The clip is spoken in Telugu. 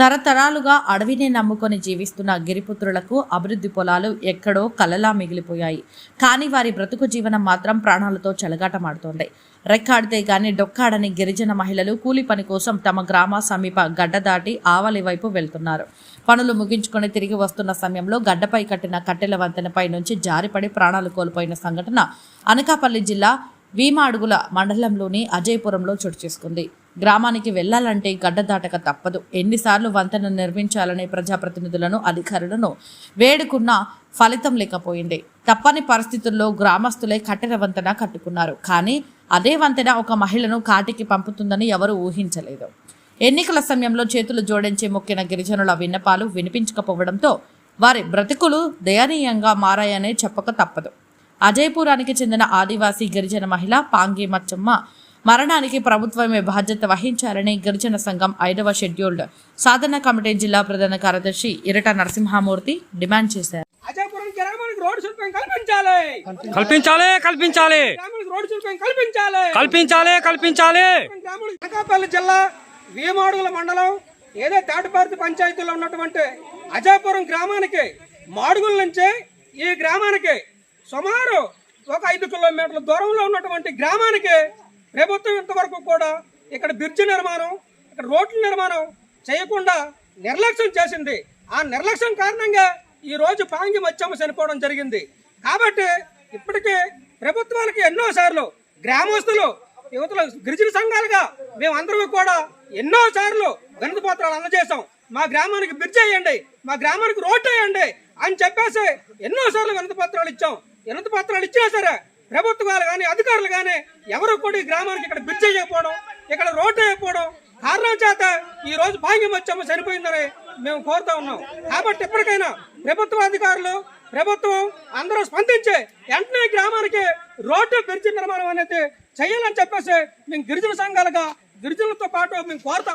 తరతరాలుగా అడవిని నమ్ముకొని జీవిస్తున్న గిరిపుత్రులకు అభివృద్ధి పొలాలు ఎక్కడో కలలా మిగిలిపోయాయి. కానీ వారి బ్రతుకు జీవనం మాత్రం ప్రాణాలతో చెలగాటమాడుతోంది. రెక్కాడితే గాని డొక్కాడని గిరిజన మహిళలు కూలి పని కోసం తమ గ్రామ సమీప గడ్డ దాటి ఆవలి వైపు వెళ్తున్నారు. పనులు ముగించుకొని తిరిగి వస్తున్న సమయంలో గడ్డపై కట్టిన కట్టెల వంతెనపై నుంచి జారిపడి ప్రాణాలు కోల్పోయిన సంఘటన అనకాపల్లి జిల్లా వీమాడుగుల మండలంలోని అజయపురంలో చోటు చేసుకుంది. గ్రామానికి వెళ్ళాలంటే గడ్డ దాటక తప్పదు. ఎన్నిసార్లు వంతెన నిర్మించాలనే ప్రజాప్రతినిధులను అధికారులను వేడుకున్నా ఫలితం లేకపోయింది. తప్పని పరిస్థితుల్లో గ్రామస్తులే కట్టెల వంతెన కట్టుకున్నారు. కానీ అదే వంతెన ఒక మహిళను కాటికి పంపుతుందని ఎవరూ ఊహించలేదు. ఎన్నికల సమయంలో చేతులు జోడించి మొక్కిన గిరిజనుల విన్నపాలు వినిపించకపోవడంతో వారి బ్రతుకులు దయనీయంగా మారాయనే చెప్పక తప్పదు. అజయపురానికి చెందిన ఆదివాసీ గిరిజన మహిళ పాంగి మచ్చమ్మ మరణానికి ప్రభుత్వమే బాధ్యత వహించాలని గిరిజన సంఘం ఐదవ షెడ్యూల్డ్ సాధన కమిటీ జిల్లా ప్రధాన కార్యదర్శి ఇరట నరసింహమూర్తి డిమాండ్ చేశారు. కల్పించాలి. కల్పించాలి కల్పించాలి. కల్పించాలి. కల్పించాలి కల్పించాలి. గ్రామానికి అనకాపల్లి జిల్లా వీమాడుగుల మండలం ఏదో తాటిపార్తి పంచాయతీలో ఉన్నటువంటి అజయపురం గ్రామానికి మాడుగుల నుంచి ఈ గ్రామానికి సుమారు ఒక ఐదు కిలోమీటర్ల దూరంలో ఉన్నటువంటి గ్రామానికి ప్రభుత్వం ఇంతవరకు కూడా ఇక్కడ బ్రిడ్జి నిర్మాణం ఇక్కడ రోడ్ల నిర్మాణం చేయకుండా నిర్లక్ష్యం చేసింది. ఆ నిర్లక్ష్యం కారణంగా ఈ రోజు పాంగి మచ్చమ్మ చనిపోవడం జరిగింది. కాబట్టి ఇప్పటికే ప్రభుత్వాలకి ఎన్నోసార్లు గ్రామస్తులు యువతలు గిరిజన సంఘాలుగా మేమందరూ కూడా ఎన్నో సార్లు పత్రాలు అందజేశాం. మా గ్రామానికి బ్రిడ్జ్ వేయండి మా గ్రామానికి రోడ్డు వేయండి అని చెప్పేసి ఎన్నో సార్లు పత్రాలు ఇచ్చాం. వినతి పత్రాలు ఇచ్చినా సరే ప్రభుత్వాలు కానీ అధికారులు కానీ ఎవరు కూడా ఈ గ్రామానికి ఇక్కడ బ్రిడ్జ్ చేయకపోవడం ఇక్కడ రోడ్డు వేయకపోవడం కారణం చేత ఈ రోజు భాగ్యం వచ్చాము చనిపోయిందని మేము కోరుతా ఉన్నాం. కాబట్టి ఎప్పటికైనా ప్రభుత్వ అధికారులు ప్రభుత్వం అందరూ స్పందించి వెంటనే గ్రామానికి రోడ్డు బ్రిడ్జ్ నిర్మాణం అనేది చేయాలని చెప్పేసి మేము గిరిజన సంఘాలుగా గిరిజనులతో పాటు మేము కోరుతాం